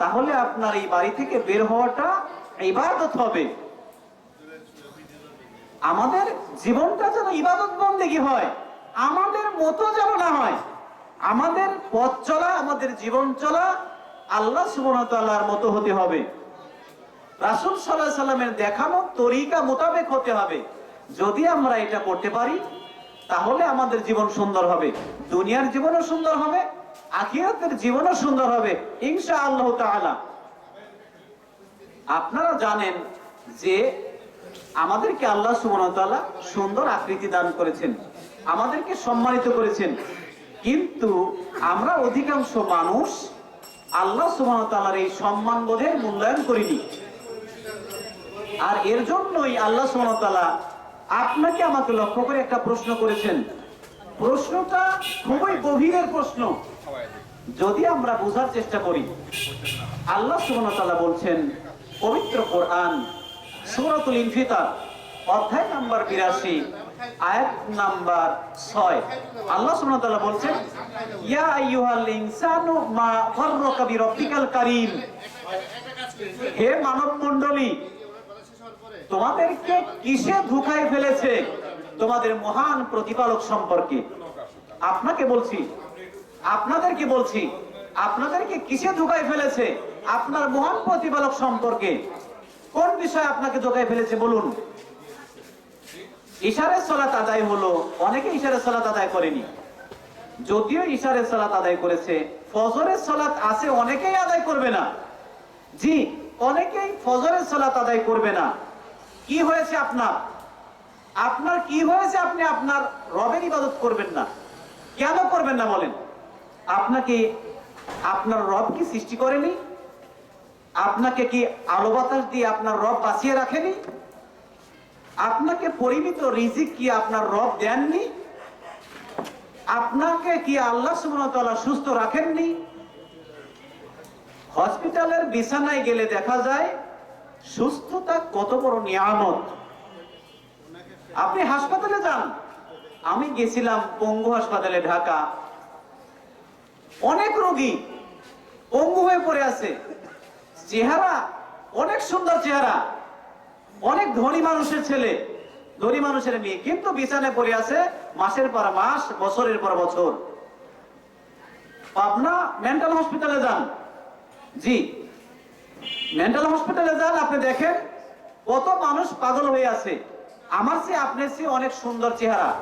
তাহলে আপনার এই বাড়ি থেকে বের হওয়াটা ইবাদত হবে। আমাদের জীবনটা যেন ইবাদত বন্দেগী হয়, আমাদের মতো যেন না হয়। আমাদের পথ চলা, আমাদের জীবন চলা আল্লাহ সুবনতাল্লাহর মতো হতে হবে। রাসুল সাল্লাহ সাল্লামের দেখানো তরিকা মোতাবেক হতে হবে। যদি আমরা এটা করতে পারি, তাহলে আমাদের জীবন সুন্দর হবে, দুনিয়ার জীবনও সুন্দর হবে আখিরাতের জীবনও সুন্দর হবে ইনশা আল্লাহ আপনারা জানেন যে আমাদেরকে আল্লাহ সুবহানাহু সুন্দর আকৃতি দান করেছেন, আমাদেরকে সম্মানিত করেছেন। কিন্তু আমরা অধিকাংশ মানুষ আল্লাহ সুবহানাহু এই সম্মান বোধের মূল্যায়ন করিনি। আর এর জন্যই আল্লাহ সুবহানাহু আপনাকে আমাকে লক্ষ্য করে একটা প্রশ্ন করেছেন প্রশ্নটা খুবই গভীরের প্রশ্ন। যদি আমরা বোঝার চেষ্টা করি, আল্লাহ সুবহানাহু বলছেন, পবিত্র কোরআন, সূরাতুল ইনফিতার, অধ্যায় নাম্বার 82 আয়াত নাম্বার 6 আল্লাহ তাআলা বলছেন, ইয়া আইয়ুহাল ইনসানু মা ফাররাকা বিরাব্বিকাল কারীম। হে মানব মণ্ডলী তোমাদেরকে কিসে ধোঁকায় ফেলেছে? তোমাদের মহান প্রতিপালক সম্পর্কে। আপনাকে বলছি, আপনাদেরকে বলছি, আপনাদেরকে কিসে ধোকায় ফেলেছে? আপনার মহান প্রতিপালক সম্পর্কে। কোন বিষয় আপনাকে ধোকায় ফেলেছে বলুন? ইশারের সলাত আদায় হলো, অনেকে ইশারের সলাত আদায় করেনি। যদিও ইশারের সলাত আদায় করেছে, ফজরের সলাত আছে, অনেকেই আদায় করবে না। জি, অনেকেই ফজরের সলাত আদায় করবে না। কি হয়েছে আপনার? আপনার কি হয়েছে আপনি আপনার রবের ইবাদত করবেন না? কেন করবেন না বলেন? আপনাকে, আপনার রব কি সৃষ্টি করেনি? আপনাকে কি আলো বাতাস দিয়ে আপনার রব বাঁচিয়ে রাখেনি? আপনাকে পরিমিত রিজিক কি আপনার রব দেননি? আপনাকে কি আল্লাহ সুবহানাহু সুস্থ রাখেননি? হসপিটালের বিছানায় গেলে দেখা যায় সুস্থতা কত বড় নিয়ামত। আপনি হাসপাতালে যান। আমি গেছিলাম পঙ্গু হাসপাতালে, ঢাকা। অনেক রোগী পঙ্গু হয়ে পড়ে আছে। চেহারা, অনেক সুন্দর চেহারা। অনেক ধনী মানুষের ছেলে, ধনী মানুষের মেয়ে। কিন্তু বিছানে পড়ে আছে মাসের পর মাস, বছরের পর বছর। পাবনা মেন্টাল হসপিটালে যান। জি, মেন্টাল হসপিটালে যান। আপনি দেখেন কত মানুষ পাগল হয়ে আছে। আমার চেয়ে আপনার চেয়ে অনেক সুন্দর চেহারা।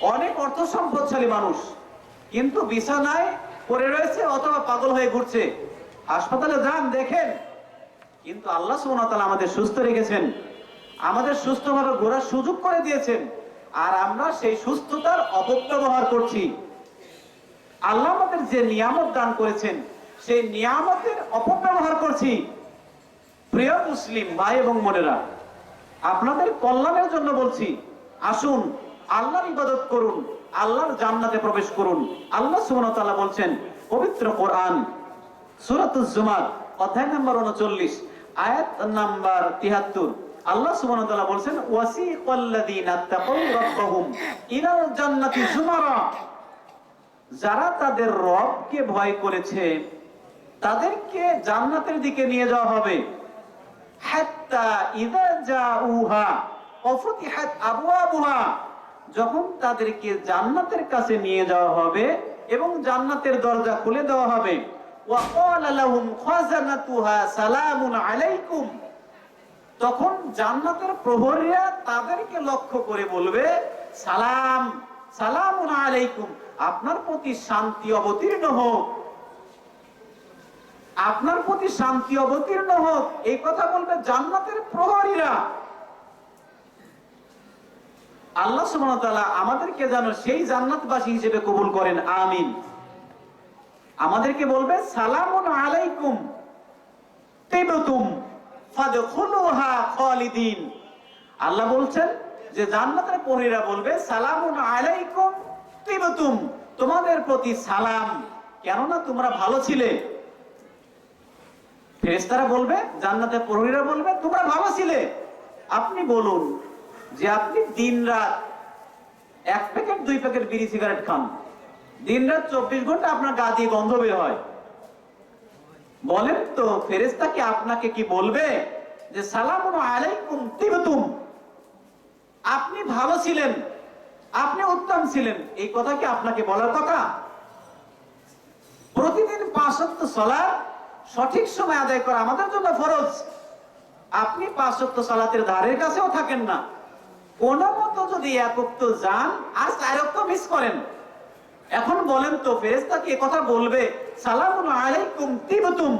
অনেক অর্থ সম্পদশালী মানুষ। কিন্তু বিছানায় পড়ে রয়েছে অথবা পাগল হয়ে ঘুরছে। হাসপাতালে যান, দেখেন। কিন্তু আল্লাহ সুবহানাহু আমাদের সুস্থ রেখেছেন। আমাদের সুস্থভাবে ঘোরার সুযোগ করে দিয়েছেন। আর আমরা সেই সুস্থতার অপব্যবহার করছি। আল্লাহ আমাদের যে নিয়ামত দান করেছেন, সেই নিয়ামতের অপব্যবহার করছি। প্রিয় মুসলিম ভাই এবং বোনেরা আপনাদের কল্যাণের জন্য বলছি, আসুন, আল্লাহর ইবাদত করুন, আল্লাহর জান্নাতে প্রবেশ করুন। আল্লাহ সুবহানাহু তাআলা বলছেন, পবিত্র কোরআন, সূরাতুজ জুমার, অধ্যায় নাম্বার 39 আয়াত নাম্বার 73 আল্লাহ সুবহানাহু ওয়া তাআলা বলছেন, ওয়াসিকাল্লাযীনা তাকাউ রাব্বাহুম ইলাল জান্নাতি জুমারা। যারা তাদের রবকে ভয় করেছে, তাদেরকে জান্নাতের দিকে নিয়ে যাওয়া হবে। যখন তাদেরকে জান্নাতের কাছে নিয়ে যাওয়া হবে এবং জান্নাতের দরজা খুলে দেওয়া হবে। ওয়া ক্বালা লাহুম খাজানাতুহা সালামুন আলাইকুম। তখন জান্নাতের প্রহরীরা তাদেরকে লক্ষ্য করে বলবে, সালাম, সালামুন আলাইকুম, আপনার প্রতি শান্তি অবতীর্ণ হোক। আপনার প্রতি শান্তি অবতীর্ণ হোক, এই কথা বলবে জান্নাতের প্রহরীরা। আল্লাহ সুবহানাহু আমাদেরকে যেন সেই জান্নাতবাসী হিসেবে কবুল করেন, আমিন। আমাদেরকে বলবে, সালামুন আলাইকুম, তিবতুম ফাদখুলুহা খালিদিন। আল্লাহ বলছেন যে, জান্নাতের প্রহরীরা বলবে, সালামুন আলাইকুম, তিবতুম, তোমাদের প্রতি সালাম। কেননা তোমরা ভালো ছিলে। ফেরেশতারা বলবে, জান্নাতে প্রহরীরা বলবে, তোমরা ভালো ছিলে আপনি বলুন যে আপনি দিন রাত এক প্যাকেট, দুই প্যাকেট বিড়ি সিগারেট খান। দিন রাত চব্বিশ ঘণ্টা আপনার গা দিয়ে গন্ধ বের হয়। বলেন তো ফেরেস্তা কি আপনাকে কি বলবে যে সালাম আলাইকুম তিবতুম আপনি ভালো ছিলেন আপনি উত্তম ছিলেন। এই কথা কি আপনাকে বলার কথা? প্রতিদিন পাঁচত্ব সলাৎ সঠিক সময় আদায় করা আমাদের জন্য ফরজ। আপনি পাঁচ পাঁচত্ব সালাতের ধারের কাছেও থাকেন না। কোন মতো যদি একক্ত যান আর চারক্ত মিস করেন। এখন বলেন তো ফেরেস্তা কি কথা বলবে? সালামুন আলাইকুম তিবতুম।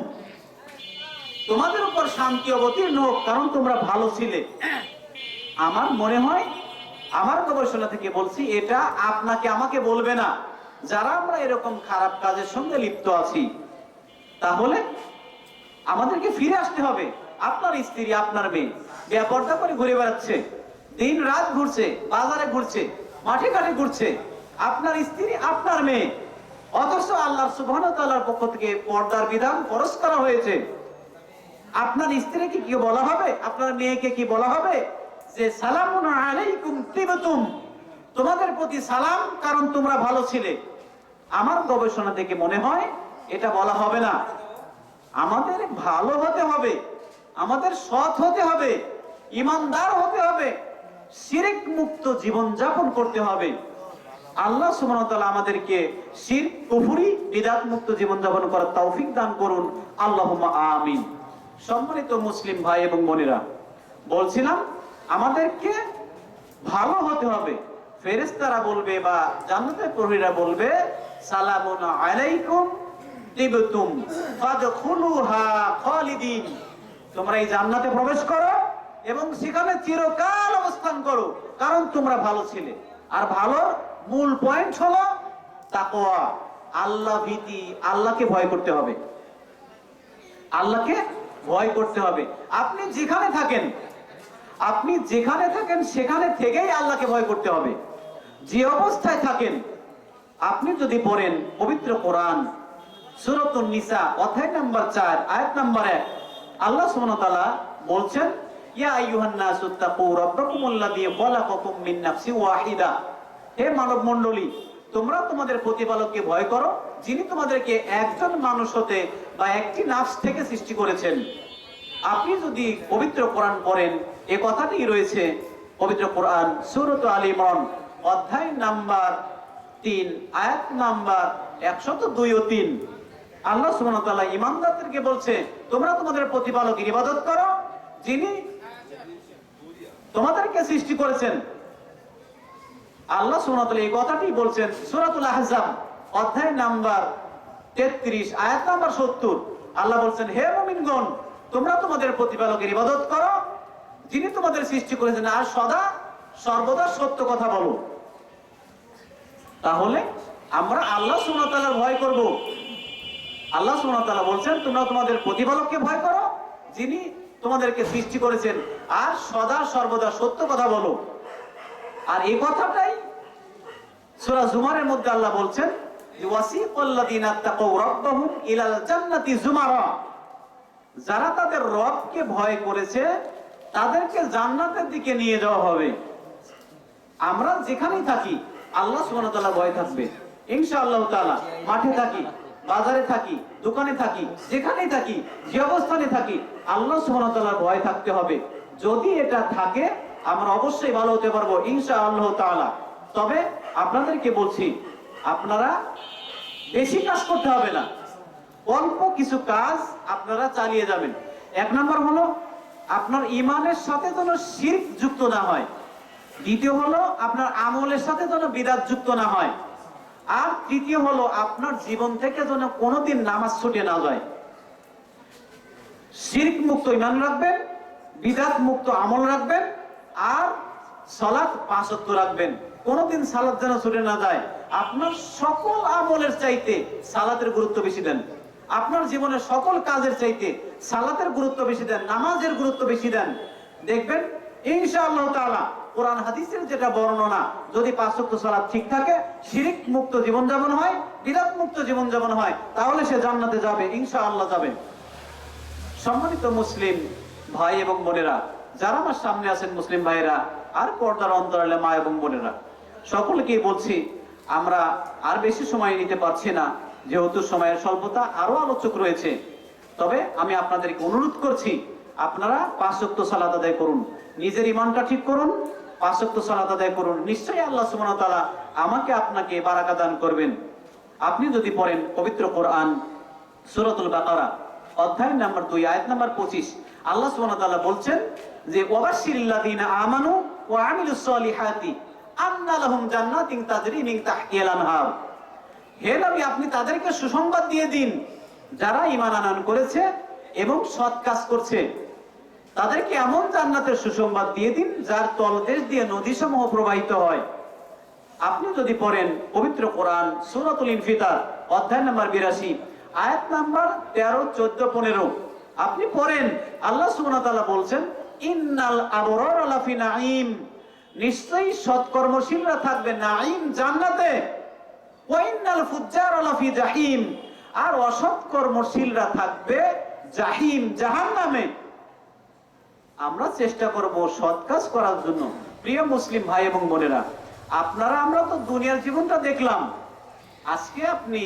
তোমাদের উপর শান্তি অবতীর্ণ হোক, কারণ তোমরা ভালো ছিলে। আমার মনে হয়, আমার গবেষণা থেকে বলছি, এটা আপনাকে, আমাকে বলবে না। যারা আমরা এরকম খারাপ কাজের সঙ্গে লিপ্ত আছি তাহলে আমাদেরকে ফিরে আসতে হবে। আপনার স্ত্রী, আপনার মেয়ে ব্যাপারটা করে ঘুরে বেড়াচ্ছে। দিন রাত ঘুরছে, বাজারে ঘুরছে, মাঠে ঘাটে ঘুরছে। আপনার স্ত্রী, আপনার মেয়ে। অথচ আল্লাহ সুবহান তাআলার পক্ষ থেকে পর্দার বিধান খরচ করা হয়েছে। আপনার স্ত্রীকে কি বলা হবে? আপনার মেয়েকে কি বলা হবে? যে, সালামুন আলাইকুম তোমাদের প্রতি সালাম, কারণ তোমরা ভালো ছিলে। আমার গবেষণা থেকে মনে হয় এটা বলা হবে না। আমাদের ভালো হতে হবে, আমাদের সৎ হতে হবে, ইমানদার হতে হবে, শিরিক মুক্ত জীবন যাপন করতে হবে। আল্লাহ সুবহানাহু আমাদেরকে শির, কুফরি, বিদাত মুক্ত জীবন যাপন করার তৌফিক দান করুন। আল্লাহুম্মা আমিন। সম্মানিত মুসলিম ভাই এবং বোনেরা, বলছিলাম আমাদেরকে ভালো হতে হবে। ফেরেশতারা বলবে বা জান্নাতের প্রহরীরা বলবে, সালামুন আলাইকুম তিবতুম ফাদখুলুহা খালিদিন। তোমরা এই জান্নাতে প্রবেশ করো এবং সেখানে চিরকাল অবস্থান করো, কারণ তোমরা ভালো ছিলে। আর ভালোর মূল পয়েন্ট হলো তাকওয়া। আল্লাহ ভীতি, আল্লাহকে ভয় করতে হবে। আল্লাহকে ভয় করতে হবে। আপনি যেখানে থাকেন, আপনি যেখানে থাকেন, সেখানে থেকেই আল্লাহকে ভয় করতে হবে। যে অবস্থায় থাকেন, আপনি যদি পড়েন পবিত্র কোরআন সুরতুন নিসা, অধ্যায় নাম্বার চার, আয়াত নাম্বার এক। আল্লাহ ওয়া বলছেন, ইয়া আইয়ুহান নাসু তাকু রাব্বাকুমুল্লাযী খালাকাকুম মিন নাফসিন ওয়াহিদা। হে মানব মণ্ডলী তোমরা তোমাদের প্রতিপালককে ভয় করো, যিনি তোমাদেরকে একজন মানুষ হতে বা একটি নাফস থেকে সৃষ্টি করেছেন। আপনি যদি পবিত্র কোরআন পড়েন, এ কথাটি রয়েছে, পবিত্র কোরআন, সুরত আলী ইমরান, অধ্যায় নাম্বার তিন, আয়াত নাম্বার একশত দুই ও তিন। আল্লাহ তাআলা ইমানদারদেরকে বলছে, তোমরা তোমাদের প্রতিপালকের ইবাদত করো, যিনি তোমাদেরকে সৃষ্টি করেছেন। আল্লাহ ওয়া এই কথাটি বলছেন সূরাতুল আহজাব, অধ্যায় নাম্বার 33 আয়াত নাম্বার 70 আল্লাহ বলছেন, হে মুমিনগণ, তোমরা তোমাদের প্রতিপালকের ইবাদত করো, যিনি তোমাদের সৃষ্টি করেছেন। আর সদা সর্বদা সত্য কথা বলো। তাহলে আমরা আল্লাহ ওয়া ভয় করব। আল্লাহ তাআলা বলছেন, তোমরা তোমাদের প্রতিপালককে ভয় করো, যিনি তোমাদেরকে সৃষ্টি করেছেন। আর সদা সর্বদা সত্য কথা বলো। আর এই কথাটাই সূরা জুমারের মধ্যে আল্লাহ বলছেন যারা তাদের রবকে ভয় করেছে, তাদেরকে জান্নাতের দিকে নিয়ে যাওয়া হবে। আমরা যেখানেই থাকি, আল্লাহ সুবহানাহু ভয় থাকবে। ইনশাআল্লাহ তাআলা, মাঠে থাকি। বাজারে থাকি, দোকানে থাকি, যেখানেই থাকি, যে অবস্থানে থাকি, আল্লাহ সুবহানাহু ভয় থাকতে হবে। যদি এটা থাকে, আমরা অবশ্যই ভালো হতে পারব, ইনশাআল্লাহ তাআলা। তবে আপনাদেরকে বলছি, আপনারা বেশি কাজ করতে হবে না। অল্প কিছু কাজ আপনারা চালিয়ে যাবেন। এক নম্বর হলো, আপনার ইমানের সাথে যেন শিরক যুক্ত না হয়। দ্বিতীয় হলো, আপনার আমলের সাথে যেন বিরাট যুক্ত না হয়। আর তৃতীয় হলো, আপনার জীবন থেকে যেন কোনোদিন নামাজ ছুটে না যায়। শিরক মুক্ত ইমান রাখবেন, বিদাত মুক্ত আমল রাখবেন, আর সালাত পাঁচত্ব রাখবেন। কোনোদিন সালাদ যেন ছুটে না যায়। আপনার সকল আমলের চাইতে সালাতের গুরুত্ব বেশি দেন। আপনার জীবনের সকল কাজের চাইতে সালাতের গুরুত্ব বেশি দেন, নামাজের গুরুত্ব বেশি দেন। দেখবেন, ইনশাআল্লাহ তাআলা কোরআন হাদিসের যেটা বর্ণনা, যদি পাঁচ ওয়াক্ত সালাত ঠিক থাকে, শিরিক মুক্ত জীবনযাপন হয় বিদাত মুক্ত জীবন জীবনযাপন হয়, তাহলে সে জান্নাতে যাবে, ইনশাআল্লাহ যাবে। সম্মানিত মুসলিম ভাই এবং বোনেরা, যারা আমার সামনে আছেন মুসলিম ভাইরা আর পর্দার অন্তরালে মা এবং বোনেরা, সকলকেই বলছি, আমরা আর বেশি সময় নিতে পারছি না, যেহেতু সময়ের স্বল্পতা আরও আলোচক রয়েছে। তবে আমি আপনাদেরকে অনুরোধ করছি, আপনারা পাঁচক্ত সালাদ আদায় করুন, নিজের ইমানটা ঠিক করুন পাঁচক্ত সালাদ আদায় করুন। নিশ্চয়ই আল্লাহ সুবহানাহু তাআলা আমাকে আপনাকে বারাকা দান করবেন। আপনি যদি পড়েন পবিত্র কোরআন, সূরাতুল বাকারা, অধ্যায় নাম্বার দুই, আয়াত নাম্বার পঁচিশ, আল্লাহ সুবহানাহু তাআলা বলছেন যে, ওয়াবাশশিরিল্লাযীনা আমানু ওয়া আমিলুস সলিহাতি আন্না লাহুম জান্নাতিন তাজরি মিন তাহতিহাল আনহার। হে নবী, আপনি তাদেরকে সুসংবাদ দিয়ে দিন। যারা ঈমান আনয়ন করেছে এবং সৎ কাজ করছে তাদেরকে এমন জান্নাতের সুসংবাদ দিয়ে দিন, যার তলদেশ দিয়ে নদী সমূহ প্রবাহিত হয়। আপনি যদি পড়েন পবিত্র কোরআন, সূরাতুল ইনফিতার, অধ্যায় নাম্বার বিরাশি, আয়াত নাম্বার তেরো, চোদ্দ, পনেরো, আপনি পড়েন, আল্লাহ তাআলা বলছেন, ইন্নাল আবরার লাফি নাঈম। নিশ্চয়ই সৎকর্মশীলরা থাকবে নাঈম জান্নাতে। ওয়াইন্নাল ফুজ্জার লাফি জাহিম। আর অসৎ কর্মশীলরা থাকবে জাহিম জাহান্নামে। আমরা চেষ্টা করব সৎ কাজ করার জন্য। প্রিয় মুসলিম ভাই এবং বোনেরা, আপনারা আমরা তো দুনিয়ার জীবনটা দেখলাম। আজকে আপনি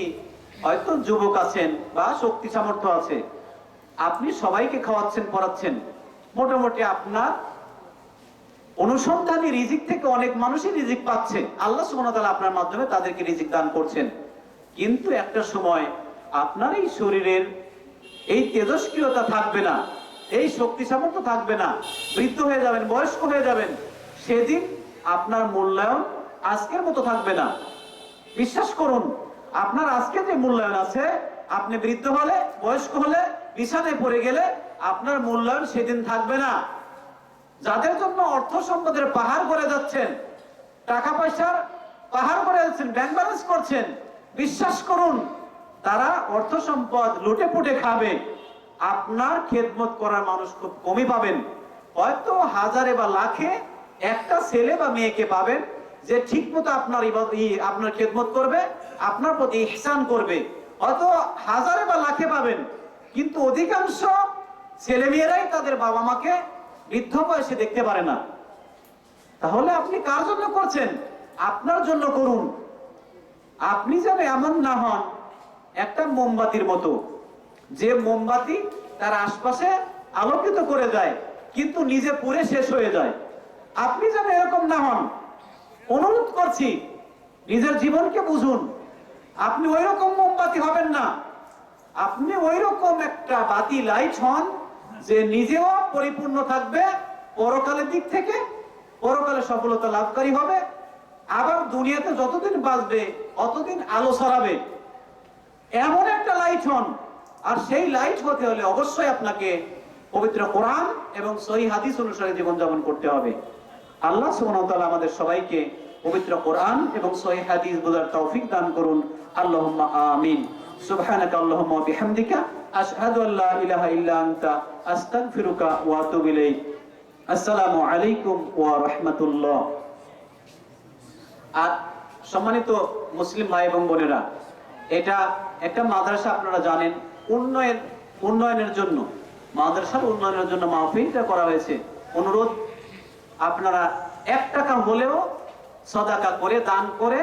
হয়তো যুবক আছেন বা শক্তি সামর্থ্য আছে। আপনি সবাইকে খাওয়াচ্ছেন, পড়াচ্ছেন। মোটামুটি আপনার অনুসন্ধানী রিজিক থেকে অনেক মানুষই রিজিক পাচ্ছে। আল্লাহ ওয়া আপনার মাধ্যমে তাদেরকে রিজিক দান করছেন। কিন্তু একটা সময় আপনার এই শরীরের এই তেজস্ক্রিয়তা থাকবে না। এই শক্তি সামর্থ্য থাকবে না। বৃদ্ধ হয়ে যাবেন, বয়স্ক হয়ে যাবেন। সেদিন আপনার মূল্যায়ন আজকের মতো থাকবে না। বিশ্বাস করুন, আপনার আজকে যে মূল্যায়ন আছে, আপনি বৃদ্ধ হলে, বয়স্ক হলে, বিছানায় পড়ে গেলে আপনার মূল্যায়ন সেদিন থাকবে না। যাদের জন্য অর্থ সম্পদের পাহাড় করে যাচ্ছেন, টাকা পয়সার পাহাড় করে যাচ্ছেন ব্যাংক ব্যালেন্স করছেন, বিশ্বাস করুন, তারা অর্থ সম্পদ লুটে পুটে খাবে। আপনার খেদমত করার মানুষ খুব কমই পাবেন। হয়তো হাজারে বা লাখে একটা ছেলে বা মেয়েকে পাবেন যে ঠিক মতো আপনার আপনার খেদমত করবে, আপনার প্রতি ইহসান করবে। হয়তো হাজারে বা লাখে পাবেন, কিন্তু অধিকাংশ ছেলে মেয়েরাই তাদের বাবা মাকে বৃদ্ধ বয়সে দেখতে পারে না। তাহলে আপনি কার জন্য করছেন? আপনার জন্য করুন। আপনি যেন এমন না হন, একটা মোমবাতির মতো। যে মোমবাতি তার আশপাশে আলোকিত করে যায় কিন্তু নিজে পুরে শেষ হয়ে যায়। আপনি যেন এরকম না হন। অনুরোধ করছি, নিজের জীবনকে বুঝুন। আপনি ওই রকম মোমবাতি হবেন না। আপনি ওই রকম একটা বাতি লাইট হন যে নিজেও পরিপূর্ণ থাকবে, পরকালের দিক থেকে পরকালে সফলতা লাভকারী হবে। আবার দুনিয়াতে যতদিন বাঁচবে, অতদিন আলো ছড়াবে। এমন একটা লাইট হন আর সেই লাইট হতে হলে অবশ্যই আপনাকে পবিত্র কোরআন এবং সহি হাদিস অনুসারে জীবনযাপন করতে হবে। আল্লাহ সুবহানাহু আমাদের সবাইকে পবিত্র কোরআন এবং সহি হাদিস বোঝার তৌফিক দান করুন। আল্লাহুম্মা আমিন। আল্লাহুম্মা ওয়া বিহামদিকা, আশহাদু আল্লা ইলাহা ইল্লা আনতা, আস্তাগফিরুকা ওয়া আতুবু ইলাইক। আসসালামু আলাইকুম ওয়া রাহমাতুল্লাহ। আর সম্মানিত মুসলিম ভাই এবং বোনেরা, এটা একটা মাদ্রাসা আপনারা জানেন উন্নয়ন, উন্নয়নের জন্য, মাদ্রাসার উন্নয়নের জন্য মাহফিলটা করা হয়েছে। অনুরোধ, আপনারা এক টাকা হলেও সদাকা করে, দান করে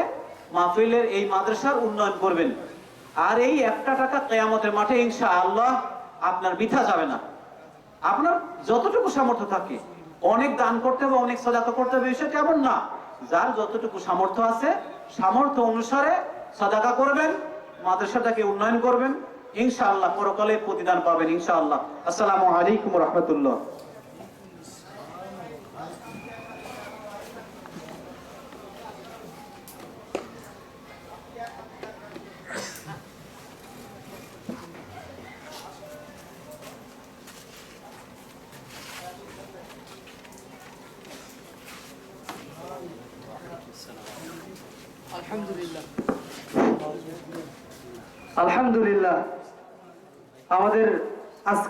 মাহফিলের এই মাদ্রাসার উন্নয়ন করবেন। আর এই একটা টাকা কেয়ামতের মাঠে ইনশা আল্লাহ আপনার বৃথা যাবে না। আপনার যতটুকু সামর্থ্য থাকে, অনেক দান করতে হবে, অনেক সদাকা করতে হবে, বিষয়টা এমন না। যার যতটুকু সামর্থ্য আছে, সামর্থ্য অনুসারে সদাকা করবেন, মাদ্রাসাটাকে উন্নয়ন করবেন। ইনশাআল্লাহ পরকালে প্রতিদান পাবেন ইনশাআল্লাহ। আসসালামু আলাইকুম রহমতুল্লাহ।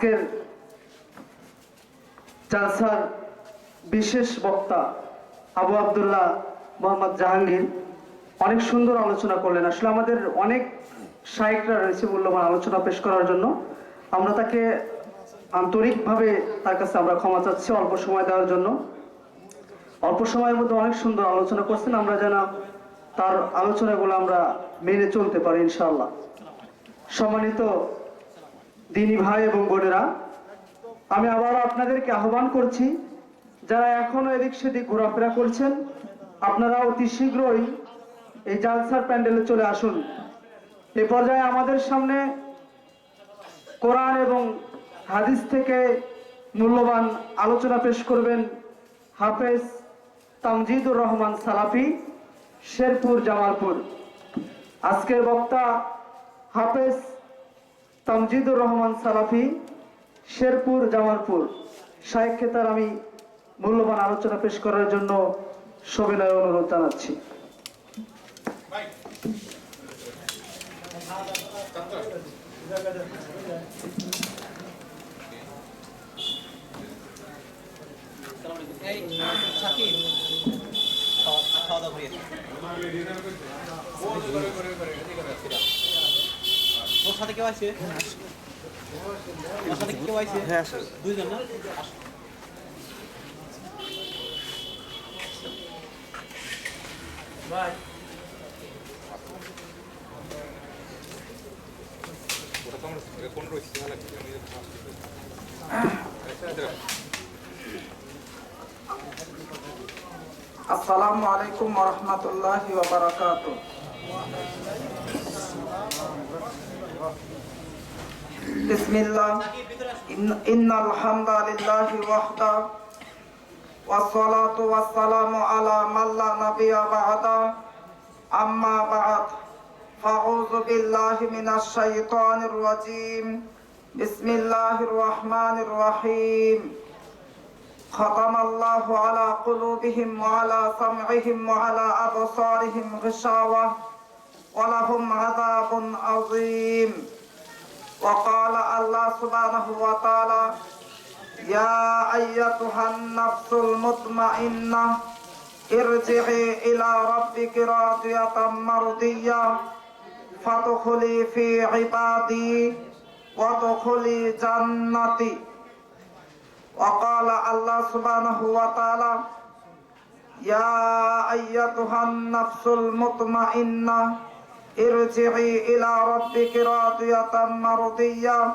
আজকের জালসার বিশেষ বক্তা আবু আব্দুল্লাহ মোহাম্মদ জাহাঙ্গীর। অনেক সুন্দর আলোচনা করলেন। আসলে আমাদের অনেক শায়করা রয়েছে মূল্যবান আলোচনা পেশ করার জন্য। আমরা তাকে আন্তরিকভাবে তার কাছে আমরা ক্ষমা চাচ্ছি অল্প সময় দেওয়ার জন্য। অল্প সময়ের মধ্যে অনেক সুন্দর আলোচনা করছেন। আমরা যেন তার আলোচনাগুলো আমরা মেনে চলতে পারি ইনশাআল্লাহ। সম্মানিত দিনী ভাই এবং বোনেরা, আমি আবার আপনাদেরকে আহ্বান করছি, যারা এখনও এদিক সেদিক ঘোরাফেরা করছেন, আপনারা অতি শীঘ্রই এই জালসার প্যান্ডেলে চলে আসুন। এ পর্যায়ে আমাদের সামনে কোরআন এবং হাদিস থেকে মূল্যবান আলোচনা পেশ করবেন হাফেজ তামজিদুর রহমান সালাফি, শেরপুর জামালপুর। আজকের বক্তা হাফেজ তামজিদুর রহমান সালাফি, শেরপুর, জামালপুর। শাহেখকে তার আমি মূল্যবান আলোচনা পেশ করার জন্য সবিনয় অনুরোধ জানাচ্ছি। খাওয়া দাওয়া করিয়ে তোর সাথে কেউ আছে? সাথে কেউ আছে? হ্যাঁ দুইজন না? আসো। আসসালামু আলাইকুম ওরহমতুল্লাহি بسم الله. إن الحمد لله وحده والصلاة والسلام على من لا نبي بعده. أما بعد فأعوذ بالله من الشيطان الرجيم. بسم الله الرحمن الرحيم. ختم الله على قلوبهم وعلى سمعهم وعلى أبصارهم غشاوة ولهم عذاب عظيم. وقال الله سبحانه وتعالى يا أيتها النفس المطمئنة ارجعي إلى ربك راضية مرضية فادخلي في عبادي وادخلي جنتي وقال الله سبحانه وتعالى يا أيتها النفس المطمئنة ارجعي إلى ربك راضية مرضية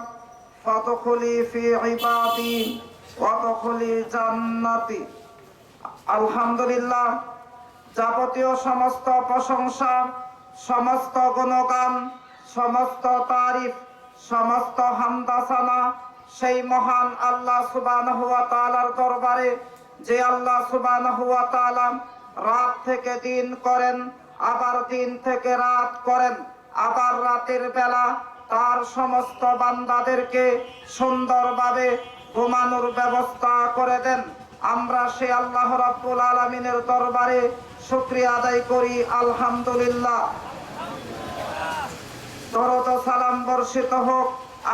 فادخلي في عبادي وادخلي جنتي আলহামদুলিল্লাহ যাবতীয় সমস্ত প্রশংসা সমস্ত গুণগান সমস্ত তারিফ সমস্ত হামদাসানা সেই মহান আল্লাহ সুবহানাহু ওয়া তাআলার দরবারে যে আল্লাহ সুবহানাহু ওয়া তাআলা রাত থেকে দিন করেন আবার দিন থেকে রাত করেন। আবার রাতের বেলা তার সমস্ত বান্দাদেরকে সুন্দরভাবে ঘুমানোর ব্যবস্থা করে দেন। আমরা সে আল্লাহ রাব্বুল আলামিনের দরবারে শুকরিয়া আদায় করি, আলহামদুলিল্লাহ। দরদ সালাম বর্ষিত হোক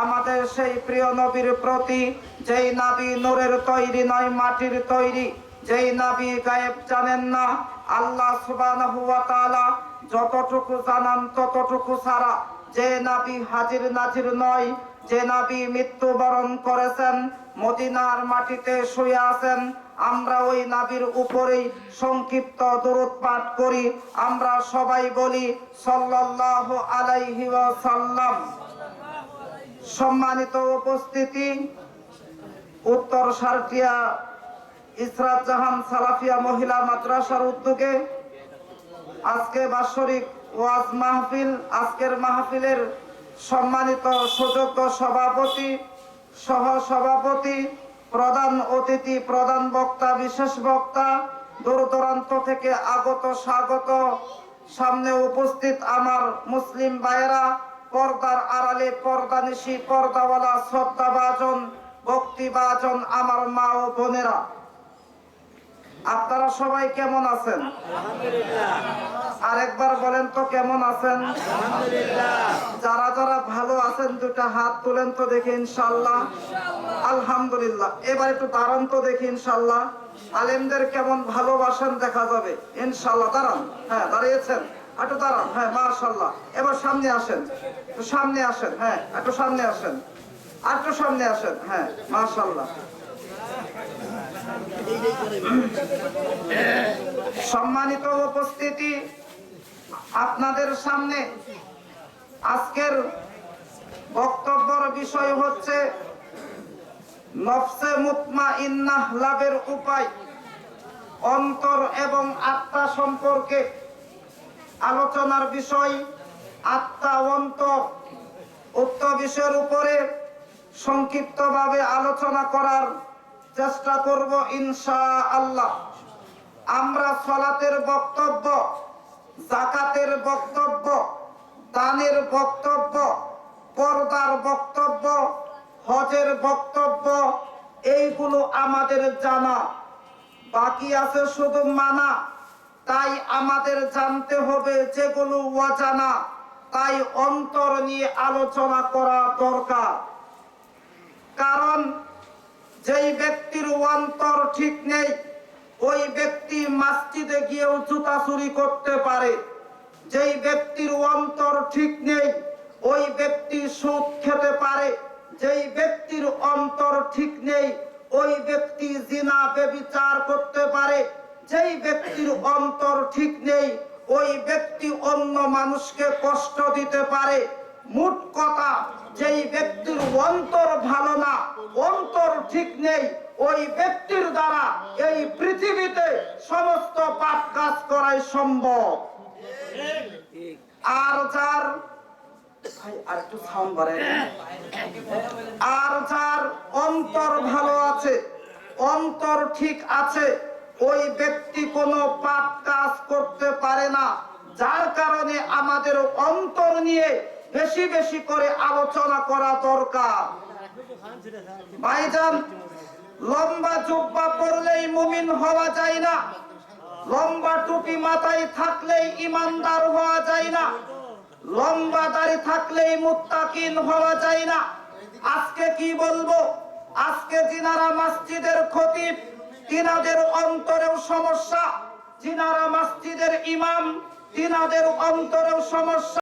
আমাদের সেই প্রিয় নবীর প্রতি, যেই নাবি নূরের তৈরি নয়, মাটির তৈরি। যেই নাবি গায়েব জানেন না আল্লাহ তাআলা যতটুকু জানান ততটুকু ছাড়া যে নাবি হাজির নাজির নয়, যে নাবি মৃত্যুবরণ করেছেন, মদিনার মাটিতে শুয়ে আছেন, আমরা ওই নাবির উপরেই সংক্ষিপ্ত দূরত পাঠ করি। আমরা সবাই বলি সাল্লাল্লাহু আলাইহি ওয়াসাল্লাম। সম্মানিত উপস্থিতি, উত্তর সারটিয়া ইসরাত জাহান সালাফিয়া মহিলা মাদ্রাসার উদ্যোগে আজকে বাৎসরিক ওয়াজ মাহফিল, আজকের মাহফিলের সম্মানিত সুযোগ্য সভাপতি সহ সভাপতি, প্রধান অতিথি, প্রধান বক্তা, বিশেষ বক্তা দূর দূরান্ত থেকে আগত, স্বাগত। সামনে উপস্থিত আমার মুসলিম ভাইয়েরা, পর্দার আড়ালে পর্দানিশি পর্দাওয়ালা শ্রদ্ধাভাজন, ভক্তিভাজন আমার মা ও বোনেরা। আপনারা সবাই কেমন আছেন? আরেকবার বলেন তো কেমন আছেন? যারা যারা ভালো আছেন দুটা হাত তুলেন তো দেখি ইনশাল্লাহ আলহামদুলিল্লাহ। এবার একটু দাঁড়ান তো দেখি ইনশাল্লাহ আলেমদের কেমন ভালোবাসেন দেখা যাবে। ইনশাল্লাহ দাঁড়ান। হ্যাঁ দাঁড়িয়েছেন। একটু দাঁড়ান। হ্যাঁ মাশাল্লাহ এবার সামনে আসেন। সামনে আসেন। হ্যাঁ একটু সামনে আসেন। আর একটু সামনে আসেন। হ্যাঁ মাশাল্লাহ সম্মানিত উপস্থিতি আপনাদের সামনে আজকের বক্তব্যর বিষয় হচ্ছে নফসে মুতমা ইন্নাহ লাভের উপায়, অন্তর এবং আত্মা সম্পর্কে আলোচনার বিষয়, আত্মা অন্তর। উক্ত বিষয়ের উপরে সংক্ষিপ্তভাবে আলোচনা করার চেষ্টা করব ইনশা আল্লাহ আমরা সলাতের বক্তব্য জাকাতের বক্তব্য, দানের বক্তব্য, পর্দার বক্তব্য, হজের বক্তব্য, এইগুলো আমাদের জানা। বাকি আছে শুধু মানা। তাই আমাদের জানতে হবে যেগুলো অজানা। তাই অন্তর নিয়ে আলোচনা করা দরকার। কারণ যেই ব্যক্তির অন্তর ঠিক নেই, ওই ব্যক্তি মসজিদে গিয়েও জুতা চুরি করতে পারে। যেই ব্যক্তির অন্তর ঠিক নেই, ওই ব্যক্তি সুদ খেতে পারে। যেই ব্যক্তির অন্তর ঠিক নেই, ওই ব্যক্তি জিনা, বেবিচার করতে পারে। যেই ব্যক্তির অন্তর ঠিক নেই, ওই ব্যক্তি অন্য মানুষকে কষ্ট দিতে পারে। মোট কথা যেই ব্যক্তির অন্তর ভালো না, অন্তর ঠিক নেই, ওই ব্যক্তির দ্বারা এই পৃথিবীতে সমস্ত পাপ কাজ করাই সম্ভব। আর যার আর আর যার অন্তর ভালো আছে, অন্তর ঠিক আছে, ওই ব্যক্তি কোনো পাপ কাজ করতে পারে না। যার কারণে আমাদের অন্তর নিয়ে বেশি বেশি করে আলোচনা করা দরকার। ভাইজান, লম্বা জুব্বা পরলেই মুমিন হওয়া যায় না। লম্বা টুপি মাথায় থাকলেই ইমানদার হওয়া যায় না। লম্বা দাড়ি থাকলেই মুত্তাকিন হওয়া যায় না। আজকে কি বলব? আজকে জিনারা মসজিদের খতিব, তিনাদের অন্তরেও সমস্যা। জিনারা মসজিদের ইমাম, তিনাদের অন্তরেও সমস্যা।